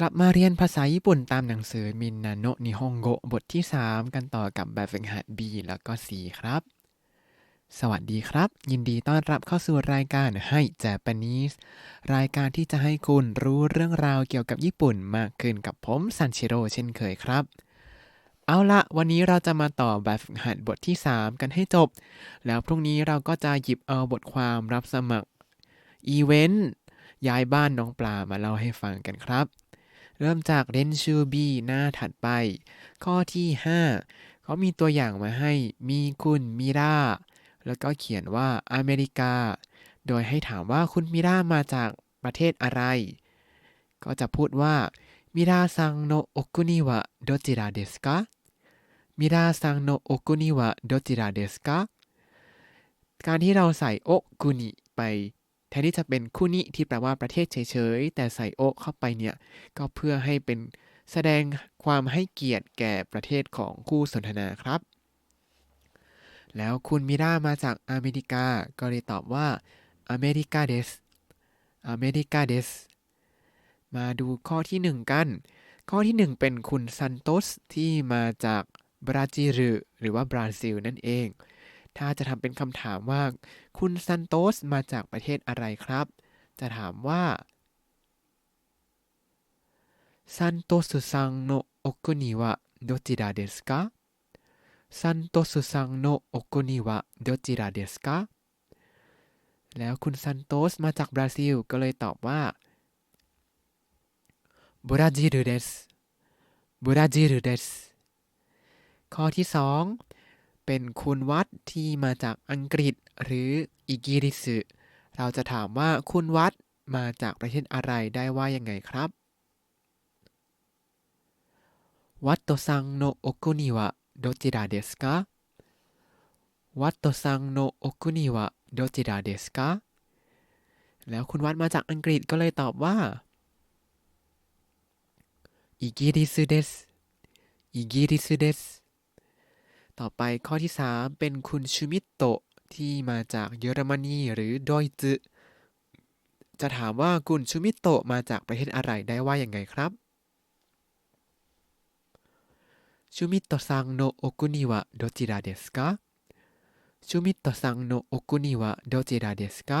กลับมาเรียนภาษาญี่ปุ่นตามหนังสือมินนาโนนิฮงโกบทที่ 3 กันต่อกับแบบฝึกหัด B แล้วก็ C ครับ สวัสดีครับ ยินดีต้อนรับเข้าสู่รายการให้ Japanese รายการที่จะให้คุณรู้เรื่องราวเกี่ยวกับญี่ปุ่นมากขึ้นกับผมซันเชโรเช่นเคยครับ เอาละวันนี้เราจะมาต่อแบบฝึกหัดบทที่ 3 กันให้จบ แล้วพรุ่งนี้เราก็จะหยิบเอาบทความรับสมัครอีเวนต์ย้ายบ้านน้องปลามาเล่าให้ฟังกันครับ เริ่มจากเรนชูบีหน้าถัดไป ข้อที่ 5 เขามีตัวอย่างมาให้มีคุณมิราแล้วก็เขียนว่าอเมริกา โดยให้ถามว่าคุณมิรามาจากประเทศอะไร ก็จะพูดว่ามิราซังโนโอคุนิวะโดจิระเดสกะมิราซังโนโอคุนิวะโดจิระเดสกะการที่เราใส่โอกุนิไป ทนที่จะเป็นคุนิที่แปลว่าประเทศเฉยๆ แต่ใส่โอเข้าไปเนี่ยก็เพื่อให้เป็นแสดงความให้เกียรติแก่ประเทศของคู่สนทนาครับ แล้วคุณมิรามาจากอเมริกาก็เลยตอบว่าอเมริกาเดสอเมริกาเดสมาดูข้อที่ 1 กัน ข้อที่ 1 เป็นคุณซันโตสที่มาจากบราซิลหรือว่าบราซิลนั่นเอง ถ้าจะทำเป็นคำถามว่า คุณซันโตสมาจากประเทศอะไรครับ จะถามว่าซันโตสซังโนโอคุนิวะโดจิระเดสกะซันโตสซังโนโอคุนิวะโดจิระเดสกะแล้วคุณซันโตสมาจากบราซิล ก็เลยตอบว่าบราซิลเดสบราซิลเดสข้อที่2 เป็นคุณวัดที่มาจากอังกฤษหรืออิกิริสเราจะถามว่าคุณวัดมาจากประเทศอะไรได้ว่ายังไงครับวัตโตซังโนโอคุนิวะโดจิระเดสกะวัตโตซังโนโอคุนิวะโดจิระเดสกะแล้วคุณวัดมาจากอังกฤษก็เลยตอบว่าอิกิริสเดสอิกิริสเดส ต่อไปข้อที่ 3 เป็นคุณชูมิโตะที่มาจากเยอรมนีหรือดอยซึจะถามว่าคุณชูมิโตะมาจากประเทศอะไรได้ว่าอย่างไงครับชูมิโตะซังโนโอคุนิวะโดจิระเดสกะชูมิโตะซังโนโอคุนิวะโดจิระเดสกะ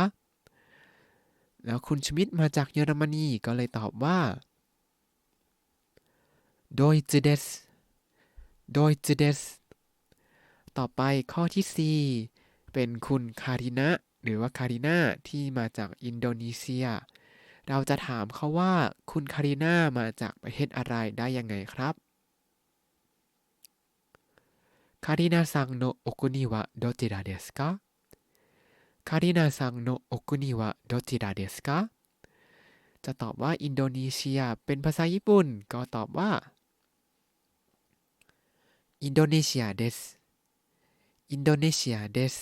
แล้วคุณชูมิตมาจากเยอรมนีก็เลยตอบว่าโดยจิเดสโดยจิเดส ต่อไปข้อที่ 4 เป็นคุณคารินะหรือว่าคารินาที่มาจากอินโดนีเซีย เราจะถามเขาว่าคุณคารินามาจากประเทศอะไรได้ยังไงครับคารินาซังโนโอคุนิวะโดจิระเดสกะคารินาซังโนโอคุนิวะโดจิระเดสกะจะตอบว่าอินโดนีเซียเป็นภาษาญี่ปุ่น ก็ตอบว่าอินโดนีเซียเดส อินโดนีเซียเดส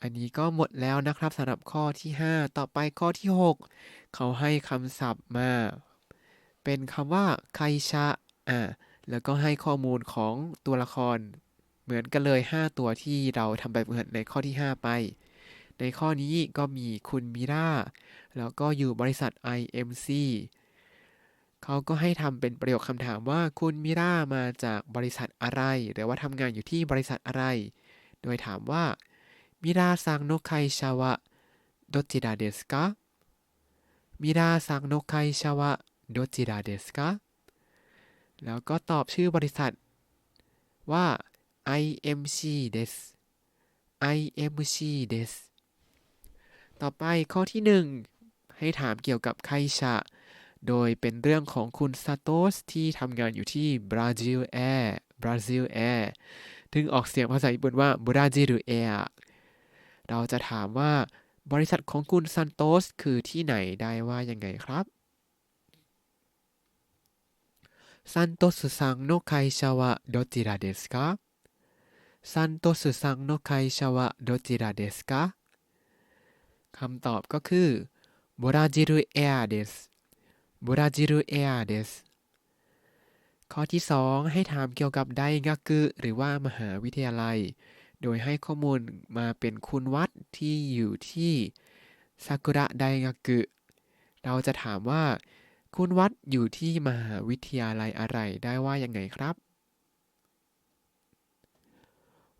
อันนี้ก็หมดแล้วนะครับสำหรับข้อที่ 5 ต่อไปข้อที่ 6 เขาให้คำศัพท์มา เป็นคำว่าไคชะอ่าแล้วก็ให้ข้อมูลของตัวละคร เหมือนกันเลย 5 ตัวที่เราทำแบบเหมือนในข้อที่ 5 ไป ในข้อนี้ก็มีคุณมิราแล้วก็อยู่บริษัท IMC เขาก็ให้ทำเป็นประโยคคำถามว่าคุณมิรามาจากบริษัทอะไร หรือว่าทำงานอยู่ที่บริษัทอะไร โดยถามว่ามิราซังโนไคชาวะโดจิระเดสกะมิราซังโนไคชาวะโดจิระเดสกะแล้วก็ตอบชื่อบริษัทว่า IMC เดส IMC เดสต่อไปข้อที่ 1 ให้ถามเกี่ยวกับไคชะ โดยเป็นเรื่องของคุณซาโตสที่ทำงานอยู่ที่บราซิลแอร์บราซิลแอร์ถึงออกเสียงภาษาญี่ปุ่นว่าบราซิลแอร์เราจะถามว่าบริษัทของคุณซานโตสคือที่ไหนได้ว่ายังไงครับซันโตสซังโนไคชาวะโดจิระเดสกาซันโตสซังโนไคชาวะโดจิระเดสกาคำตอบก็คือบราซิลแอร์เดส บราซิลแอร์เดสข้อที่ 2 ให้ถามเกี่ยวกับไดงากุหรือว่ามหาวิทยาลัย โดยให้ข้อมูลมาเป็นคุณวัดที่อยู่ที่ซากุระไดงากุเราจะถามว่า คุณวัดอยู่ที่มหาวิทยาลัยอะไรได้ว่ายังไงครับ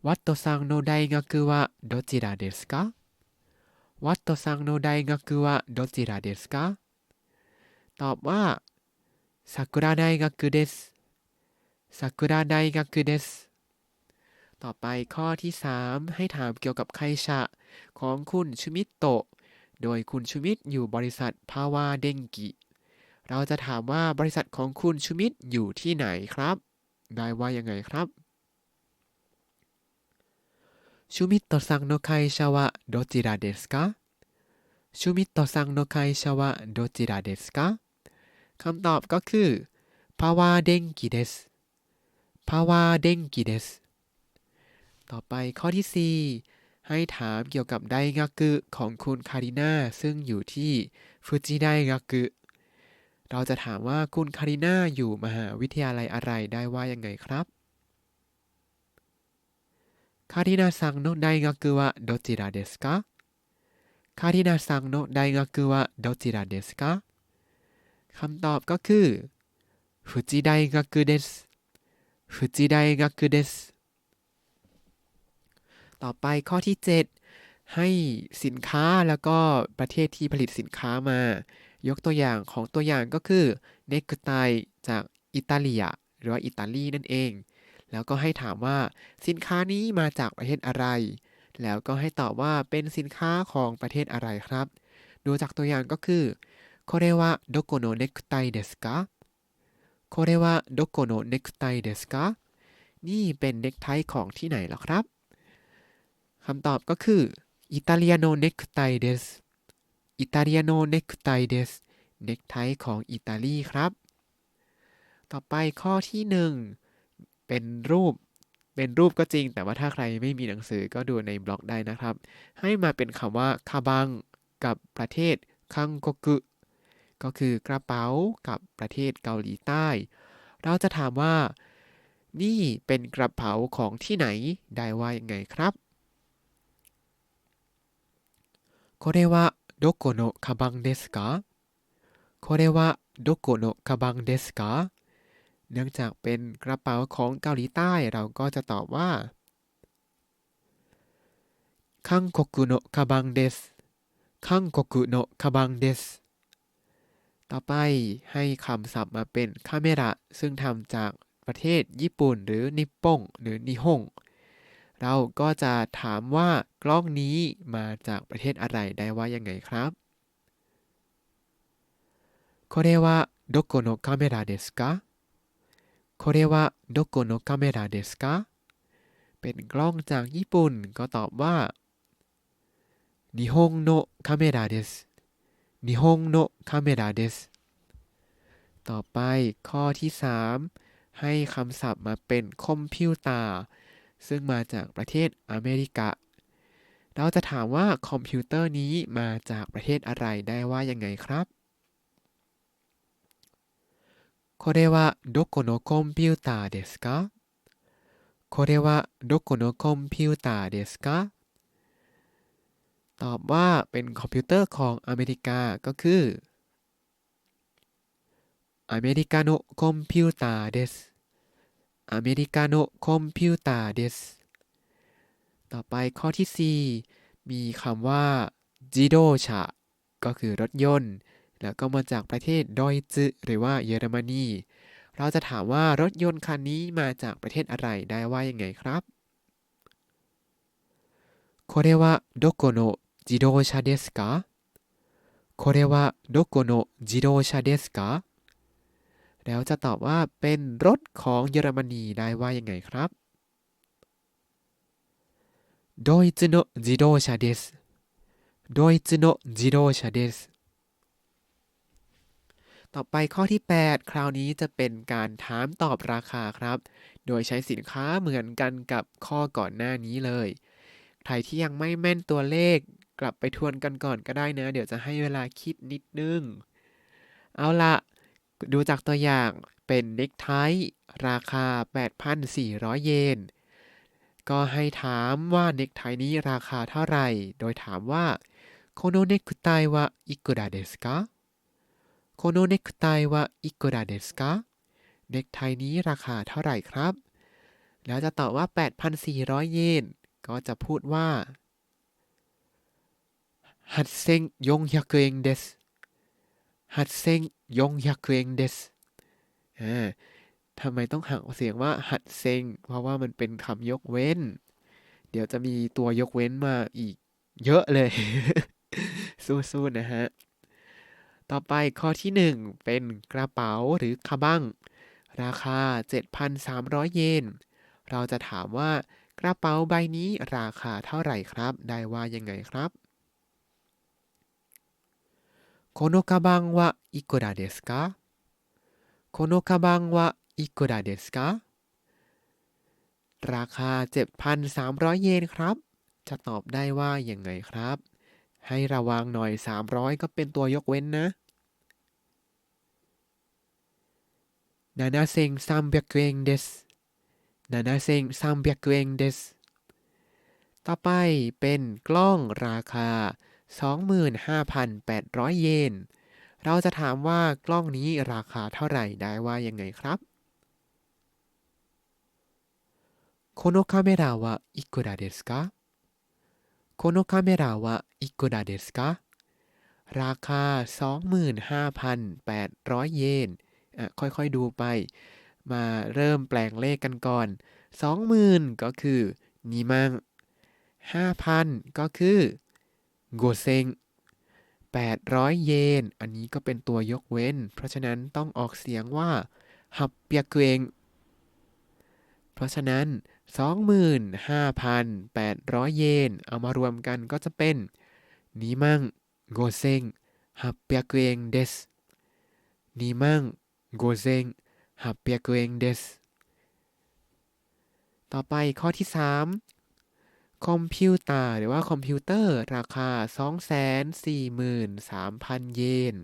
วัตโตซังโนไดงาคือว่าโดจิระเดสกาวัตโตซังโนไดงาคือว่าโดจิระเดสกา ตอบว่าซากุระไดงาคือเดสซากุระไดงาคือเดสต่อไปข้อที่ 3 ให้ถามเกี่ยวกับไคชะของคุณชูมิโตะ โดยคุณชูมิตอยู่บริษัทภาวาเดงกิ เราจะถามว่าบริษัทของคุณชูมิตอยู่ที่ไหนครับ ได้ว่ายังไงครับชูมิโตะซังโนไคชะวะโดจิระเดสกาชูมิโตะซังโนไคชะวะโดจิระเดสกา คำตอบก็คือภาวาเดงกิเดสภาวาเดงกิเดสต่อไปข้อที่ 4 ให้ถามเกี่ยวกับไดงากุของคุณคาริน่าซึ่งอยู่ที่ฟูจิไดงากุเราจะถามว่าคุณคาริน่าอยู่มหาวิทยาลัยอะไรได้ว่ายังไงครับคาริน่าซังโนไดงากุวะโดจิระเดสกาคาริน่าซังโนไดงากุวะโดจิระเดสกา คำตอบก็คือฟูจิไดงากุเดสฟูจิไดงากุเดสต่อไปข้อที่ 7 ให้สินค้าแล้วก็ประเทศที่ผลิตสินค้ามายกตัวอย่างของตัวอย่างก็คือเนกไตจากอิตาลีหรือว่าอิตาลีนั่นเอง แล้วก็ให้ถามว่าสินค้านี้มาจากประเทศอะไร แล้วก็ให้ตอบว่าเป็นสินค้าของประเทศอะไรครับ ดูจากตัวอย่างก็คือ โคเรวะโดโกโนเนกไตเดสกาโคเรวะโดโกโนเนกไตเดสกานี่เป็นเน็กไทของที่ไหนหรอครับคำตอบก็คืออิตาเลียโนเนกไตเดสอิตาเลียโนเนกไตเดสเน็กไทของอิตาลีครับ ต่อไปข้อที่หนึ่งเป็นรูปเป็นรูปก็จริง แต่ว่าถ้าใครไม่มีหนังสือก็ดูในบล็อกได้นะครับ ให้มาเป็นคำว่าคาบังกับประเทศคังโกกุ ก็คือกระเป๋ากับประเทศเกาหลีใต้ เราจะถามว่า นี่เป็นกระเป๋าของที่ไหนได้ว่ายังไงครับこれはどこのカバンですかこれはどこのカバンですかเนื่องจากเป็นกระเป๋าของเกาหลีใต้ เราก็จะตอบว่า韓国のカバンです韓国のカバンです ต่อไปให้คำศัพท์มาเป็นคาเมระซึ่งทำจากประเทศญี่ปุ่นหรือนิปปงหรือนิฮงเราก็จะถามว่ากล้องนี้มาจากประเทศอะไรได้ว่ายังไงครับこれはどこのカメラですかこれはどこのカメラですかเป็นกล้องจากญี่ปุ่นก็ตอบว่า日本のカメラです 日本のカメラですต่อไปข้อที่ 3 ให้คำศัพท์มาเป็นคอมพิวเตอร์ซึ่งมาจากประเทศอเมริกา เราจะถามว่าคอมพิวเตอร์นี้มาจากประเทศอะไรได้ว่ายังไงครับこれはどこのコンピューターですかこれはどこのコンピューターですか ตอบว่าเป็นคอมพิวเตอร์ของอเมริกาก็คืออเมริกาโนคอมพิวเตอร์เดสอเมริกาโนคอมพิวเตอร์เดสต่อไปข้อที่ 4 มีคำว่าจิโดชะก็คือรถยนต์ แล้วก็มาจากประเทศดอยซึหรือว่าเยอรมนี เราจะถามว่ารถยนต์คันนี้มาจากประเทศอะไรได้ว่ายังไงครับこれはどこの 自動車ですかこれはどこの自動車ですかแล้วจะตอบว่าเป็นรถของเยอรมนีได้ว่ายังไงครับドイツの自動車ですドイツの自動車ですต่อไปข้อที่ 8 คราวนี้จะเป็นการถามตอบราคาครับ โดยใช้สินค้าเหมือนกันกับข้อก่อนหน้านี้เลย ใครที่ยังไม่แม่นตัวเลข กลับไปทวนกันก่อนก็ได้นะ เดี๋ยวจะให้เวลาคิดนิดนึง เอาละดูจากตัวอย่างเป็นเน็กไทราคา 8,400 เยน ก็ให้ถามว่าเน็กไทนี้ราคาเท่าไหร่ โดยถามว่าโคโนเน็กไตวะอิกุระเดสกาโคโนเนคไตวะอิกุระเดสกาเน็กไทนี้ราคาเท่าไหร่ครับ แล้วจะตอบว่า 8,400 เยน ก็จะพูดว่า ฮัตเซ็งยงยักเองเดสฮัตเซ็งยงยักเองเดสอ่าทำไมต้องหักเสียงว่าหัดเซ็ง เพราะว่ามันเป็นคำยกเว้น เดี๋ยวจะมีตัวยกเว้นมาอีกเยอะเลย สู้ๆนะฮะ ต่อไปข้อที่ 1 เป็นกระเป๋าหรือคาบัง ราคา 7,300 เยน เราจะถามว่ากระเป๋าใบนี้ราคาเท่าไหร่ครับ ได้ว่ายังไงครับ このカバンはいくらですかこのカバンはいくらですかราคา 7,300 เยนครับ จะตอบได้ว่ายังไงครับ ให้ระวังหน่อย 300 ก็เป็นตัวยกเว้นนะ7300円です7300円ですต่อไปเป็นกล้องราคา 25,800 เยน เราจะถามว่ากล้องนี้ราคาเท่าไหร่ได้ว่ายังไงครับこのカメラはいくらですかこのカメラはいくらですかราคา 25,800 เยนค่อยๆดูไป มาเริ่มแปลงเลขกันก่อน 20,000 ก็คือ นิมัง 5,000 ก็คือ โกเซง800 เยน อันนี้ก็เป็นตัวยกเว้น เพราะฉะนั้นต้องออกเสียงว่าฮับเปียเกวง เพราะฉะนั้น 25,800 เยน เอามารวมกันก็จะเป็นนี้มั่งโกเซงหับเปียเกวงเดสนี้มั่งโกเซงหับเปียเกวงเดสต่อไปข้อที่ 3 คอมพิวเตอร์หรือว่าคอมพิวเตอร์ราคา 243,000 เยน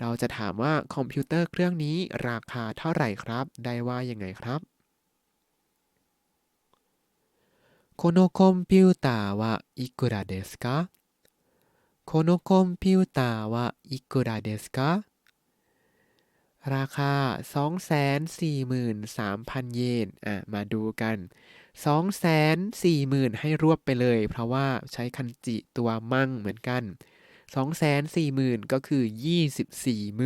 เราจะถามว่าคอมพิวเตอร์เครื่องนี้ราคาเท่าไหร่ครับ ได้ว่ายังไงครับこのコンピューターはいくらですかこのコンピューターはいくらですかราคา 243,000 เยน อะ มาดูกัน 240,000 ให้รวบไปเลย เพราะว่าใช้คันจิตัวมั่งเหมือนกัน 240,000 ก็คือ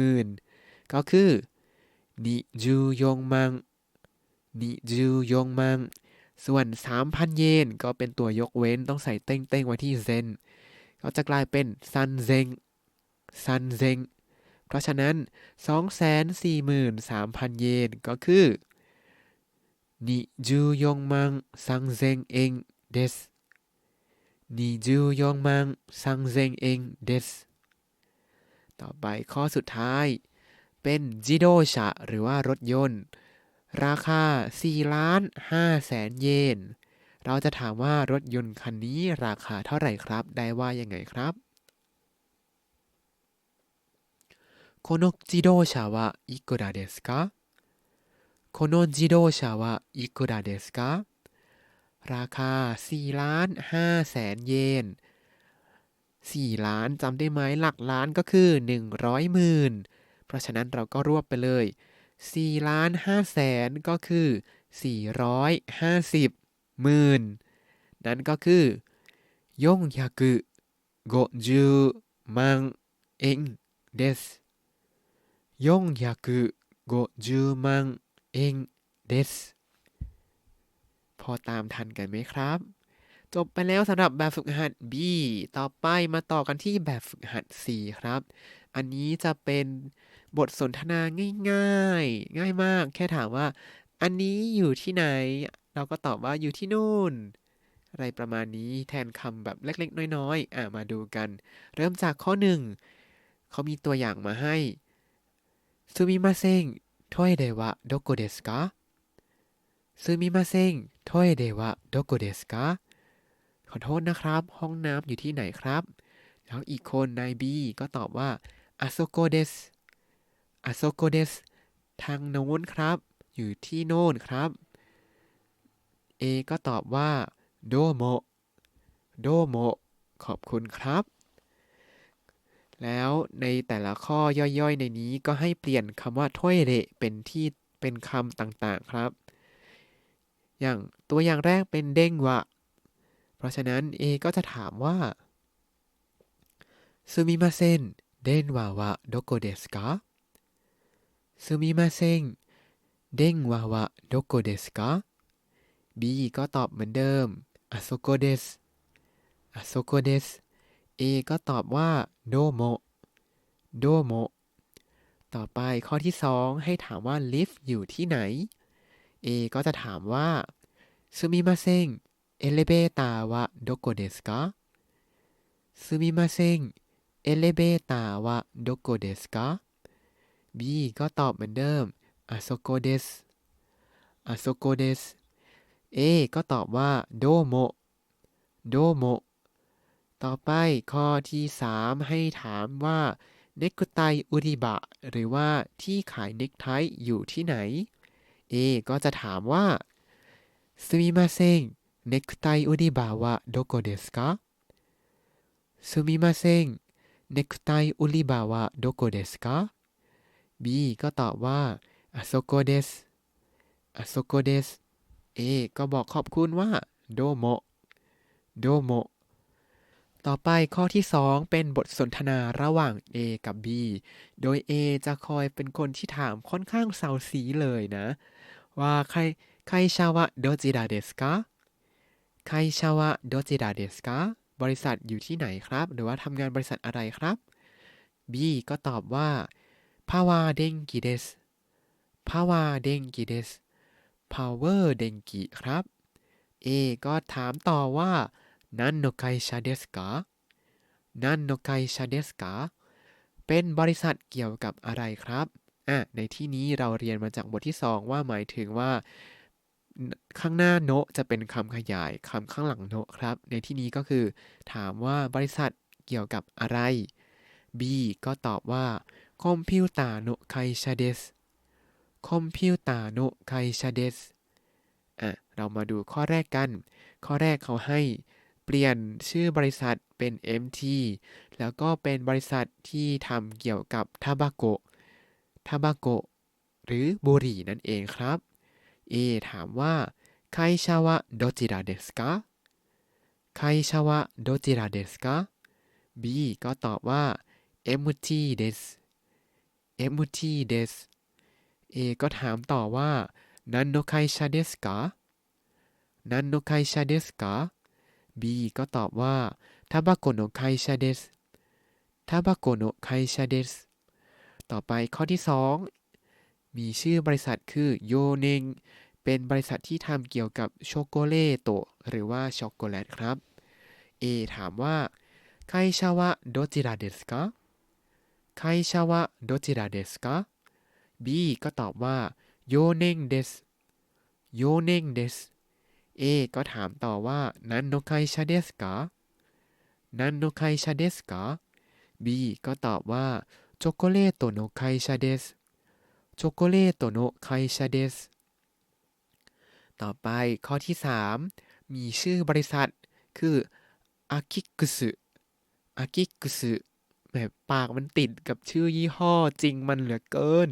24,000ก็คือนิจูยงมังนิจูยงมังส่วน 3,000 เยนก็เป็นตัวยกเว้นต้องใส่เต้งๆไว้ที่เซนก็จะกลายเป็นซันเซงซันเซงเพราะฉะนั้น 243,000 เยนก็คือ 24万3000円です24万3000円ですต่อไปข้อสุดท้าย เป็นจิโดชะหรือว่ารถยนต์ ราคา4ล้าน5แสนเยน เราจะถามว่ารถยนต์คันนี้ราคาเท่าไหร่ครับ ได้ว่ายังไงครับこの自動車はいくらですか この自動車はいくらですかราคา4ล้าน5แสนเยน4ล้านจำได้ไหมหลักล้านก็คือ 100หมื่นเพราะฉะนั้นเราก็รวบไปเลย4ล้าน5แสนก็คือ 450หมื่นนั่นก็คือยงยากุโกจูมัง เองเดสพอตามทันกันไหมครับ จบไปแล้วสำหรับแบบฝึกหัด B ต่อไปมาต่อกันที่แบบฝึกหัด C ครับ อันนี้จะเป็นบทสนทนาง่ายง่ายง่ายมาก แค่ถามว่า อันนี้อยู่ที่ไหน เราก็ตอบว่าอยู่ที่นู่น อะไรประมาณนี้แทนคำแบบเล็กๆ น้อยๆ อะมาดูกัน เริ่มจากข้อหนึ่ง เขามีตัวอย่างมาให้ซูมิมาเซง トイレはどこですかすみません、トイレはどこですかขอโทษนะครับ ห้องน้ำอยู่ที่ไหนครับ แล้วอีกคนนายบีก็ตอบว่าอาโซโกเดสอาโซโกเดสทางโน้นครับ อยู่ที่โน้นครับเอก็ตอบว่าโดโมโดโมขอบคุณครับ แล้วในแต่ละข้อย่อยๆ ในนี้ก็ให้เปลี่ยนคำว่าถ้วยเระเป็นที่เป็นคำต่างๆครับ อย่างตัวอย่างแรกเป็นเด้งวะ เพราะฉะนั้น A ก็จะถามว่าซูมิมาเซนเดนวาวะโดโกเดสกาซูมิมาเซนเด้งวาวะโดโกเดสกา B ก็ตอบเหมือนเดิมอาโซโกเดสอโซโกเดส เอก็ตอบว่าโดโมโดโมต่อไปข้อที่ 2 ให้ถามว่าลิฟต์อยู่ที่ไหน A ก็จะถามว่าซูมิมาเซงเอเลเบตาวะโดโกเดสกะซูมิมาเซงเอเลเบตาวะโดโกเดสกะ B ก็ตอบเหมือนเดิมอาโซโกเดสอาโซโกเดส A ก็ตอบว่าโดโมโดโม ต่อไปข้อที่ 3 ให้ถามว่าเนกุไตอุริบะ หรือว่าที่ขายเนกไทอยู่ที่ไหน A ก็จะถามว่าすみませんネクタイ売り場はどこですかすみませんネクタイ売り場はどこですか B ก็ตอบว่าあそこですあそこです A ก็บอกขอบคุณว่าโดโมโดโม ต่อไปข้อที่ 2 เป็นบทสนทนาระหว่าง A กับ B โดย A จะคอยเป็นคนที่ถามค่อนข้างเซาซีเลยนะ ว่าใครใครชาวะโดจิระเดสกาใครชาวะโดจิระเดสกาบริษัทอยู่ที่ไหนครับ หรือว่าทำงานบริษัทอะไรครับ B ก็ตอบว่าพาวาเดงกิเดสพาวาเดงกิเดส power เดงกิครับ A ก็ถามต่อว่า นันโนไคชาเดสกานันโนไคชาเดสกาเป็นบริษัทเกี่ยวกับอะไรครับอะในที่นี้เราเรียนมาจากบทที่ 2 ว่าหมายถึงว่าข้างหน้าโนจะเป็นคำขยายคำข้างหลังโนครับ ในที่นี้ก็คือ ถามว่าบริษัทเกี่ยวกับอะไร B ก็ตอบว่าคอมพิวตาโนไคชาเดสคอมพิวตาโนไคชาเดสอะเรามาดูข้อแรกกัน ข้อแรกเขาให้ เปลี่ยนชื่อบริษัทเป็น MT แล้วก็เป็นบริษัทที่ทำเกี่ยวกับทาบาโกทาบาโกหรือบุหรี่นั่นเองครับ A ถามว่าไคชาวะโดจิระเดสกาไคชาวะโดจิระเดสกา B ก็ตอบว่า MT เดส MT เดส A ก็ถามต่อว่านันโนไคชาเดสกานันโนไคชาเดสกา B ก็ตอบว่าทาบาโกโนไคชาเดสทาบาโกโนไคชาเดสต่อไปข้อที่ 2 มีชื่อบริษัทคือโยเนงเป็นบริษัทที่ทำเกี่ยวกับช็อกโกแลตหรือว่าช็อกโกแลตครับ A ถามว่าไคชาวะโดจิระเดสกาไคชาวะโดจิระเดสกา B ก็ตอบว่าโยเนงเดสโยเนงเดส เอก็ถามต่อว่านันโนไคชาเดสกะนันโนไคชาเดสกะบีก็ตอบว่าช็อกโกเลโตโนไคชาเดสโชโกเลโตโนไคชาเดสต่อไปข้อที่ 3 มีชื่อบริษัทคืออากิกุสึอากิกุสึแบบปากมันติดกับชื่อยี่ห้อจริงมันเหลือเกิน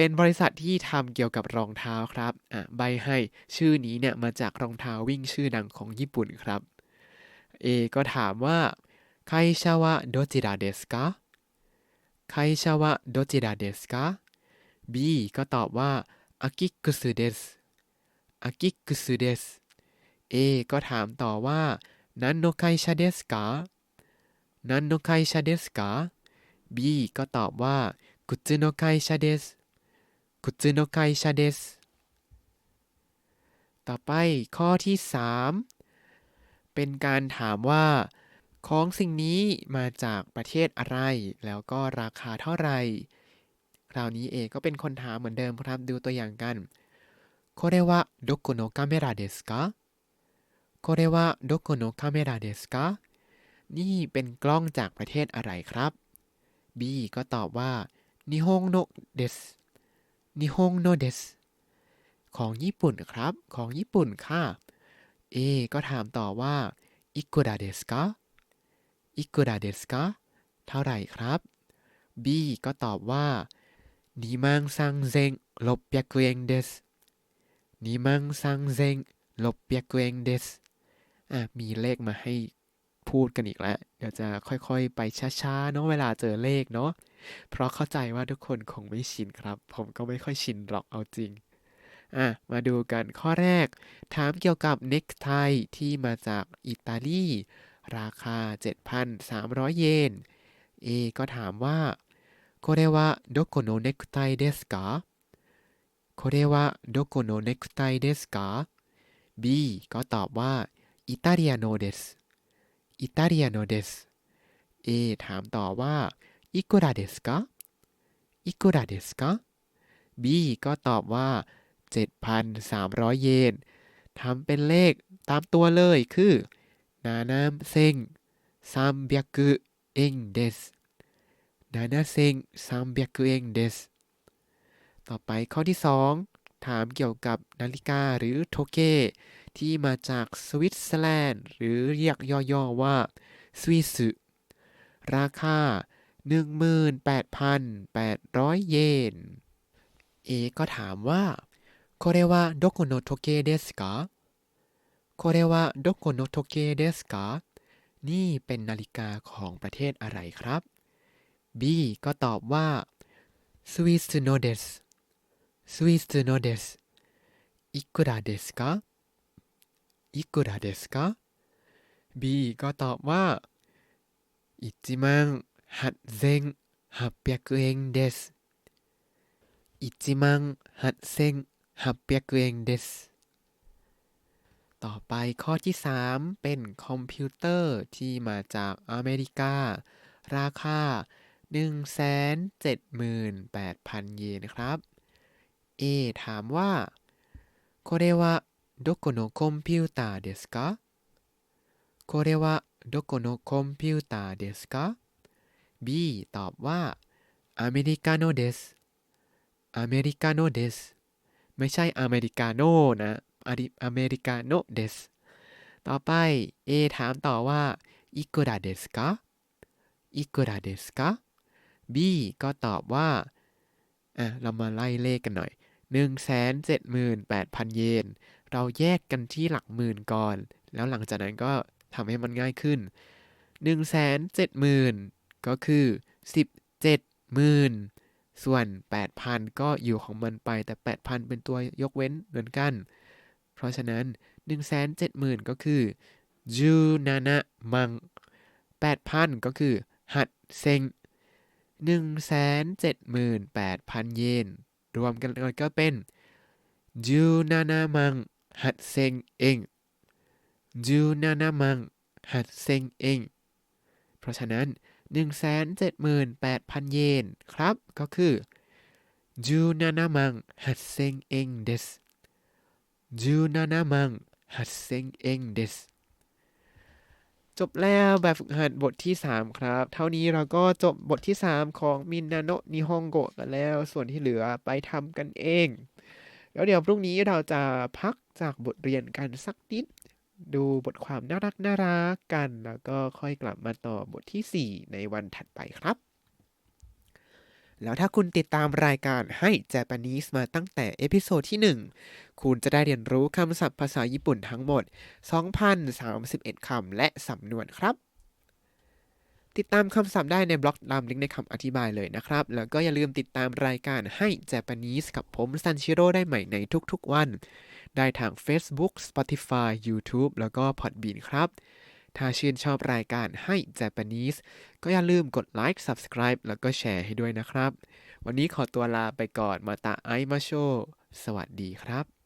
เป็นบริษัทที่ทำเกี่ยวกับรองเท้าครับอะใบให้ชื่อนี้เนี่ยมาจากรองเท้าวิ่งชื่อดังของญี่ปุ่นครับ A ก็ถามว่าไคชาวะโดจิระเดสกาไคชาวะโดจิระเดสกา B ก็ตอบว่าอากิกุสึเดสอากิกุสึเดส A ก็ถามต่อว่านันโนไคชาเดสกานันโนไคชาเดสกา B ก็ตอบว่ากุตสึโนไคชาเดส กุตสึโนไคชาเดส ต่อไปข้อที่ 3 เป็นการถามว่า ของสิ่งนี้มาจากประเทศอะไร แล้วก็ราคาเท่าไหร่ คราวนี้เอก็เป็นคนถามเหมือนเดิมครับ ดูตัวอย่างกันこれはどこのカメラですかこれはどこのカメラですかนี่เป็นกล้องจากประเทศอะไรครับ B ก็ตอบว่านิฮงโนเดส นิฮงโนเดสของญี่ปุ่นครับ ของญี่ปุ่นค่ะ เอ ก็ถามต่อว่าอิกุระเดสกะอิกุระเดสกะเท่าไหร่ครับ B ก็ตอบว่านิมังซังเซงลบเปียกเองเดสนิมังซังเซงลบเปียกเองเดสอะ มีเลขมาให้พูดกันอีกแล้ว เดี๋ยวจะค่อยๆ ไปช้าๆ เนาะเวลาเจอเลขเนาะ เพราะเข้าใจว่าทุกคนคงไม่ชินครับ ผมก็ไม่ค่อยชินหรอกเอาจริง อ่ะ มาดูกันข้อแรก ถามเกี่ยวกับเน็กไทที่มาจากอิตาลี ราคา 7,300 เยน A ก็ถามว่าこれはどこのネクタイですかこれはどこのネクタイですか B ก็ตอบว่าอิตาเลียโนเดสอิตาเลียโนเดส A ถามต่อว่า อิกุระเดสกะอิกุระเดสกะ B ก็ตอบว่า 7,300 เยนทำเป็นเลขตามตัวเลยคือ นาน้ำเซ็งซัมเบียกุเองเดสนานาเซ็งซัมเบียกุเองเดสต่อไปข้อที่ 2 ถามเกี่ยวกับนาฬิกาหรือโทเกที่มาจากสวิตเซอร์แลนด์ หรือเรียกย่อๆว่าสวิสราคา 18,800 เยน เอก็ถามว่าこれはどこの時計ですかこれはどこの時計ですかนี่เป็นนาฬิกาของประเทศอะไรครับ B ก็ตอบว่าสวิสโนเดสสวิสโนเดสいくらですかいくらですか B ก็ตอบว่า1万 8800円です1万8800円ですต่อไปข้อที่ 3 เป็นคอมพิวเตอร์ที่มาจากอเมริกา ราคา 178,000 เยนครับ A ถามว่าこれはどこのコンピューターですかこれはどこのコンピューターですか B ตอบว่าอเมริกาโนเดสอเมริกาโนเดสไม่ใช่อเมริกาโนนะอเมริกาโนเดสต่อไป A ถามต่อว่าอิกุระเดสกะอิกุระเดสกะ B ก็ตอบว่า อะ เรามาไล่เลขกันหน่อย 178,000 เยน เราแยกกันที่หลักหมื่นก่อน แล้วหลังจากนั้นก็ทำให้มันง่ายขึ้น 170,000 ก็คือ 17หมื่นส่วน 8,000 ก็อยู่ของมันไปแต่ 8,000 เป็นตัวยกเว้นเหมือนกัน เพราะฉะนั้น 170,000 ก็คือจูนานะมัง 8,000 ก็คือ หัดเซ็ง178,000 เยน รวมกันก็เป็นจูนานามัง หัดเซ็งเองจูนานามัง หัดเซ็งเอง เพราะฉะนั้น 178,000 เยนครับ ก็คือจูนานามังฮัดเซงเองเดสจูนานามังฮัดเซงเองเดสจบแล้วแบบฝึกหัดบทที่ 3 ครับ เท่านี้เราก็จบบทที่ 3 ของมินนาโนนิฮงโกะกันแล้ว ส่วนที่เหลือไปทำกันเอง แล้วเดี๋ยวพรุ่งนี้เราจะพักจากบทเรียนกันสักนิด ดูบทความน่ารักน่ารักกัน แล้วก็ค่อยกลับมาต่อบทที่ 4 ในวันถัดไปครับ แล้วถ้าคุณติดตามรายการให้ Japanese มาตั้งแต่เอพิโซดที่ 1 คุณจะได้เรียนรู้คำศัพท์ภาษาญี่ปุ่นทั้งหมด 2,031 คำและสำนวนครับติดตามคำศัพท์ได้ในบล็อกตามลิงก์ในคำอธิบายเลยนะครับ แล้วก็อย่าลืมติดตามรายการให้ Japanese กับผมซันชิโร่ได้ใหม่ในทุกๆวัน ได้ทาง Facebook Spotify YouTube แล้วก็ Podbean ครับ ถ้าชื่นชอบรายการให้ Japanese ก็อย่าลืมกดไลค์ Subscribe แล้วก็แชร์ให้ด้วยนะครับ วันนี้ขอตัวลาไปก่อนมาตาไอมาโช สวัสดีครับ